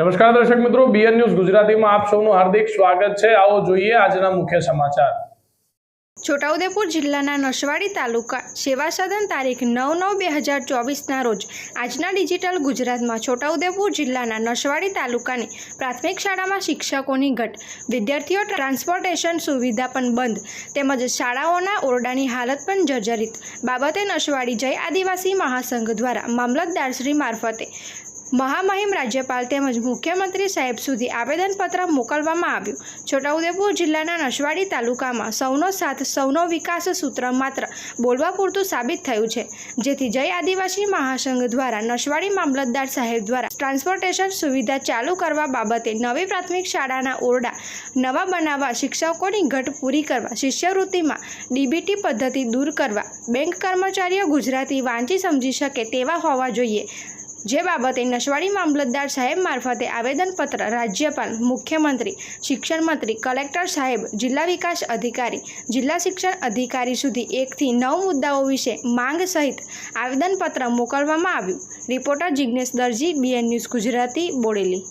નમસ્કાર દર્શક મિત્રો બીએન ન્યૂઝ ગુજરાતીમાં આપ સૌનું હાર્દિક સ્વાગત છે. આવો જોઈએ આજના મુખ્ય સમાચાર. છોટાઉદેપુર જિલ્લાના નસવાડી તાલુકા સેવા સદન તારીખ નવ નવ બે હજાર ચોવીસના રોજ આજના ડિજિટલ ગુજરાતમાં છોટાઉદેપુર જિલ્લાના નસવાડી તાલુકાની પ્રાથમિક શાળામાં શિક્ષકોની ઘટ. વિદ્યાર્થીઓ ટ્રાન્સપોર્ટેશન સુવિધા પણ બંધ. તેમજ શાળાઓના ઓરડાની હાલત પણ જર્જરિત. બાબતે નસવાડી જય આદિવાસી મહાસંઘ દ્વારા મામલતદારશ્રી મારફતે મહામહિમ રાજ્યપાલ તેમજ મુખ્યમંત્રી સાહેબ સુધી આવેદનપત્ર મોકલવામાં આવ્યું. છોટાઉદેપુર જિલ્લાના નસવાડી તાલુકામાં સૌનો સાથ, સૌનો વિકાસ સૂત્ર માત્ર બોલવા પૂરતું સાબિત થયું છે. જેથી જય આદિવાસી મહાસંઘ દ્વારા નસવાડી મામલતદાર સાહેબ દ્વારા ટ્રાન્સપોર્ટેશન સુવિધા ચાલુ કરવા બાબતે નવી પ્રાથમિક શાળાના ઓરડા નવા બનાવવા, શિક્ષકોની ઘટ પૂરી કરવા, શિષ્યવૃત્તિમાં ડીબીટી પદ્ધતિ દૂર કરવા, બેંક કર્મચારીઓ ગુજરાતી વાંચી સમજી શકે તેવા હોવા જોઈએ. જે બાબતે નશવાડી મામલતદાર સાહેબ મારફતે આવેદનપત્ર રાજ્યપાલ, મુખ્યમંત્રી, શિક્ષણ મંત્રી, કલેક્ટર સાહેબ, જિલ્લા વિકાસ અધિકારી, જિલ્લા શિક્ષણ અધિકારી સુધી એકથી નવ મુદ્દાઓ વિશે માંગ સહિત આવેદનપત્ર મોકલવામાં આવ્યું. Reporter Jignesh Darji, BN news Gujarati, Bodeli.